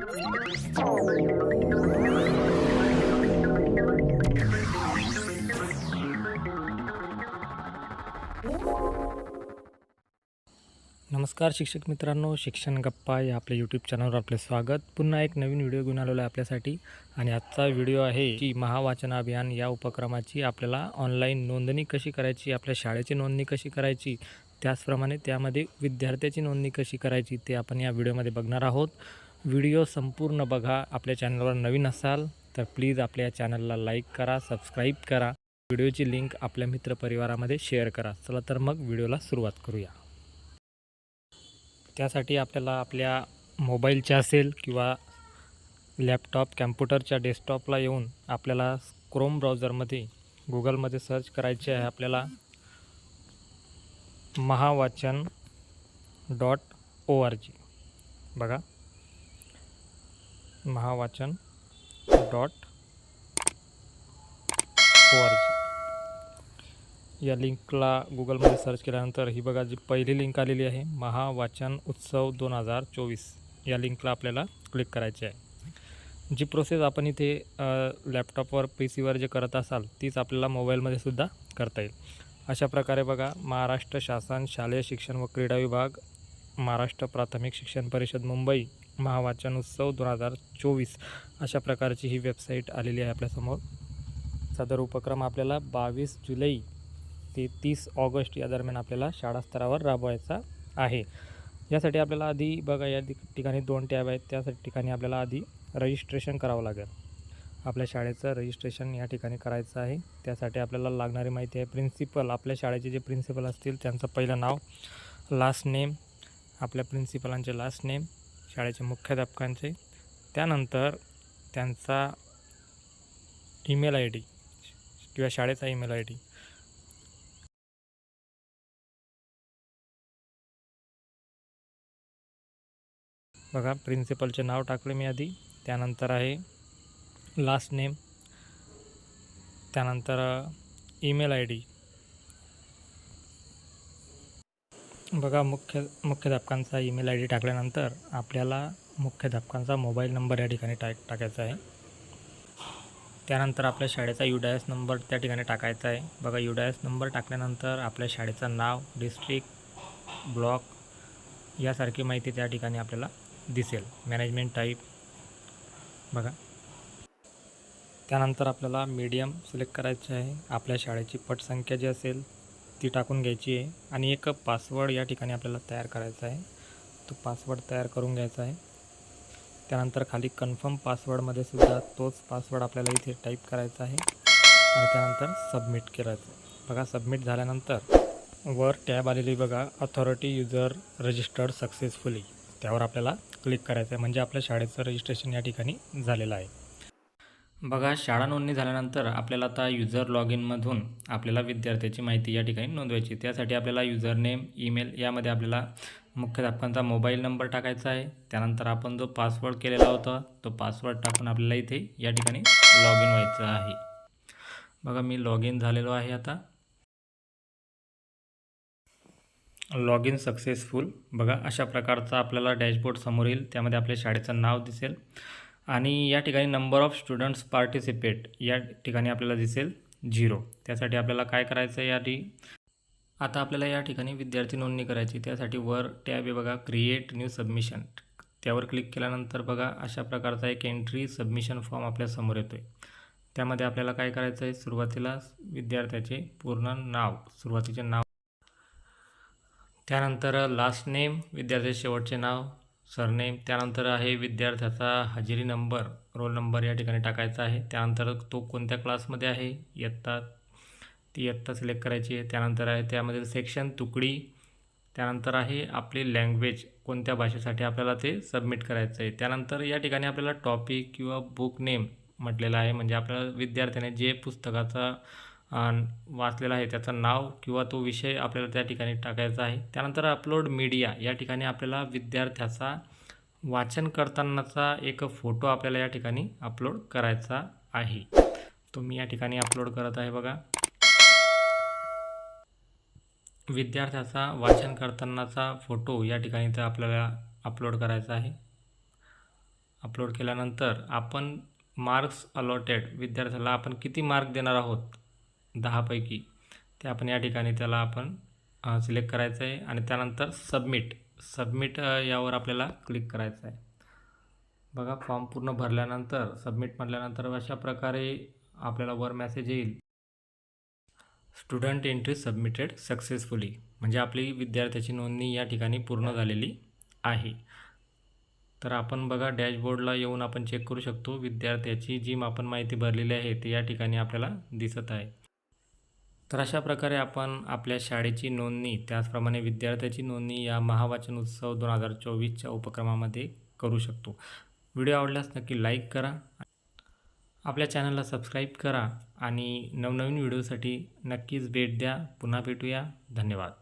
नमस्कार शिक्षक मित्रांनो शिक्षण गप्पा या आपल्या यूट्यूब चॅनलवर आपले स्वागत. पुन्हा एक नवीन व्हिडिओ घेऊन आलेलो आहे आपल्यासाठी. आणि आजचा व्हिडिओ आहे की महावाचन अभियान या उपक्रमाची आपल्याला ऑनलाईन नोंदणी कशी करायची आपल्या शाळेची नोंदणी कशी करायची त्याचप्रमाणे त्यामध्ये विद्यार्थ्याची नोंदणी कशी करायची ते आपण या व्हिडिओमध्ये बघणार आहोत. व्हिडिओ संपूर्ण बघा. आपल्या चॅनलवर नवीन असाल तर प्लीज आपल्या या चॅनलला लाईक करा सबस्क्राईब करा. व्हिडिओची लिंक आपल्या मित्रपरिवारामध्ये शेअर करा. चला तर मग व्हिडिओला सुरुवात करूया. त्यासाठी आपल्याला आपल्या मोबाईलच्या असेल किंवा लॅपटॉप कॅम्प्युटरच्या डेस्कटॉपला येऊन आपल्याला क्रोम ब्राउझरमध्ये गुगलमध्ये सर्च करायचे आहे. आपल्याला महावाचन डॉट ओ आर जी बघा. महावाचन डॉट ओ आर जी या लिंकला गुगलमध्ये सर्च केल्यानंतर ही बघा जी पहिली लिंक आलेली आहे महावाचन उत्सव दोन हजार चोवीस. या लिंकला आपल्याला क्लिक करायची आहे. जी प्रोसेस आपण इथे लॅपटॉपवर पी सीवर जे करत असाल तीच आपल्याला मोबाईलमध्ये सुद्धा करता येईल. अशा प्रकारे बघा महाराष्ट्र शासन शालेय शिक्षण व क्रीडा विभाग महाराष्ट्र प्राथमिक शिक्षण परिषद मुंबई महावाचन उत्सव दोन हजार चोवीस अशा प्रकारची ही वेबसाईट आलेली आहे आपल्यासमोर. सदर उपक्रम आपल्याला बावीस जुलै ते तीस ऑगस्ट या दरम्यान आपल्याला शाळा स्तरावर राबवायचा आहे. यासाठी आपल्याला आधी बघा या ठिकाणी दोन टॅब आहेत. त्यासाठी ठिकाणी आपल्याला आधी रजिस्ट्रेशन करावं लागेल. आपल्या शाळेचं रजिस्ट्रेशन या ठिकाणी करायचं आहे. त्यासाठी आपल्याला लागणारी माहिती आहे प्रिन्सिपल आपल्या शाळेचे जे प्रिन्सिपल असतील त्यांचं पहिलं नाव लास्ट नेम आपल्या प्रिन्सिपलांचे लास्ट नेम शाळेच्या मुख्याध्यापकांचे त्यानंतर त्यांचा ईमेल आय डी किंवा शाळेचा ईमेल आय डी. बघा प्रिन्सिपलचे नाव टाकले मी आधी. त्यानंतर आहे लास्ट नेम त्यानंतर ईमेल आय डी. बघा मुख्य मुख्याध्यापकांचा ईमेल आय डी टाकल्यानंतर आपल्याला मुख्याध्यापकांचा मोबाईल नंबर या ठिकाणी टाक टाकायचा आहे. त्यानंतर आपल्या शाळेचा यू डायस नंबर त्या ठिकाणी टाकायचा आहे. बघा यू डायस नंबर टाकल्यानंतर आपल्या शाळेचं नाव डिस्ट्रिक्ट ब्लॉक यासारखी माहिती त्या ठिकाणी आपल्याला दिसेल. मॅनेजमेंट टाईप बघा. त्यानंतर आपल्याला मीडियम सिलेक्ट करायचे आहे. आपल्या शाळेची पटसंख्या जी असेल ती टाकून घ्यायची आहे. आणि एक पासवर्ड या ठिकाणी आपल्याला तयार करायचा आहे. तो पासवर्ड तयार करून घ्यायचा आहे. त्यानंतर खाली कन्फर्म पासवर्डमध्ये सुद्धा तोच पासवर्ड आपल्याला इथे टाईप करायचा आहे. आणि त्यानंतर सबमिट करायचं बघा सबमिट झाल्यानंतर वर टॅब आलेली बघा अथॉरिटी युजर रजिस्टर्ड सक्सेसफुली त्यावर आपल्याला क्लिक करायचं आहे. म्हणजे आपल्या शाळेचं रजिस्ट्रेशन या ठिकाणी झालेलं आहे. बघा शाळा नोंदणी झाल्यानंतर आपल्याला आता युजर लॉग इनमधून आपल्याला विद्यार्थ्याची माहिती या ठिकाणी नोंदवायची त्यासाठी आपल्याला युजर नेम ईमेल यामध्ये आपल्याला मुख्याध्यापकांचा मोबाईल नंबर टाकायचा आहे. त्यानंतर आपण जो पासवर्ड केलेला होता तो पासवर्ड टाकून आपल्याला इथे या ठिकाणी लॉग इन व्हायचं आहे. बघा मी लॉग इन झालेलो आहे आता. लॉग इन सक्सेसफुल बघा अशा प्रकारचा आपल्याला डॅशबोर्ड समोर येईल. त्यामध्ये आपल्या शाळेचं नाव दिसेल. आणि या ठिकाणी नंबर ऑफ स्टुडंट्स पार्टिसिपेट या ठिकाणी आपल्याला दिसेल झिरो त्यासाठी आपल्याला काय करायचं आहे या आता आपल्याला या ठिकाणी विद्यार्थी नोंदणी करायची त्यासाठी वर टॅब आहे बघा क्रिएट न्यू सबमिशन त्यावर क्लिक केल्यानंतर बघा अशा प्रकारचा एक एंट्री सबमिशन फॉर्म आपल्यासमोर येतो आहे त्यामध्ये आपल्याला काय करायचं आहे सुरुवातीला विद्यार्थ्याचे पूर्ण नाव सुरुवातीचे नाव. त्यानंतर लास्ट नेम विद्यार्थ्याचे शेवटचे नाव. सरनेम त्यानंतर आहे विद्यार्थ्याचा हजेरी नंबर रोल नंबर या ठिकाणी टाकायचा आहे. त्यानंतर तो कोणत्या क्लासमध्ये आहे? इयत्ता ती इयत्ता सिलेक्ट करायची आहे. त्यानंतर आहे त्यामध्ये सेक्शन तुकडी. त्यानंतर आहे आपली लँग्वेज कोणत्या भाषेसाठी आपल्याला ते सबमिट करायचं आहे. त्यानंतर या ठिकाणी आपल्याला टॉपिक किंवा बुक नेम म्हटलेलं आहे. म्हणजे आपल्याला विद्यार्थ्याने जे पुस्तकाचा वाचलेला आहे. त्याचं नाव किंवा तो विषय आपल्याला त्या ठिकाणी टाकायचा आहे. त्यानंतर अपलोड मीडिया या ठिकाणी आपल्याला विद्यार्थ्याचा वाचन करतानाचा एक फोटो आपल्याला या ठिकाणी अपलोड करायचा आहे. तो मी या ठिकाणी अपलोड करत आहे बघा. विद्यार्थ्याचा वाचन करतानाचा फोटो या ठिकाणी तर आपल्याला अपलोड करायचा आहे. अपलोड केल्यानंतर आपण मार्क्स अलॉटेड विद्यार्थ्याला आपण किती मार्क देणार आहोत? दहापैकी. ते आपण या ठिकाणी त्याला आपण सिलेक्ट करायचं आहे आणि त्यानंतर सबमिट सबमिट यावर आपल्याला क्लिक करायचं आहे. बघा फॉर्म पूर्ण भरल्यानंतर सबमिट म्हटल्यानंतर अशा प्रकारे आपल्याला वर मेसेज येईल. स्टुडंट एंट्री सबमिटेड सक्सेसफुली म्हणजे आपली विद्यार्थ्याची नोंदणी या ठिकाणी पूर्ण झालेली आहे. तर आपण बघा डॅशबोर्डला येऊन आपण चेक करू शकतो. विद्यार्थ्याची जी आपण माहिती भरलेली आहे ती या ठिकाणी आपल्याला दिसत आहे. तर अशा प्रकारे आपण आपल्या शाळेची नोंदणी त्याचप्रमाणे विद्यार्थ्याची नोंदणी या महावाचन उत्सव दोन हजार चोवीसच्या उपक्रमामध्ये करू शकतो. व्हिडिओ आवडल्यास नक्की लाईक करा. आपल्या चॅनलला सबस्क्राईब करा आणि नवनवीन व्हिडिओसाठी नक्कीच भेट द्या. पुन्हा भेटूया. धन्यवाद.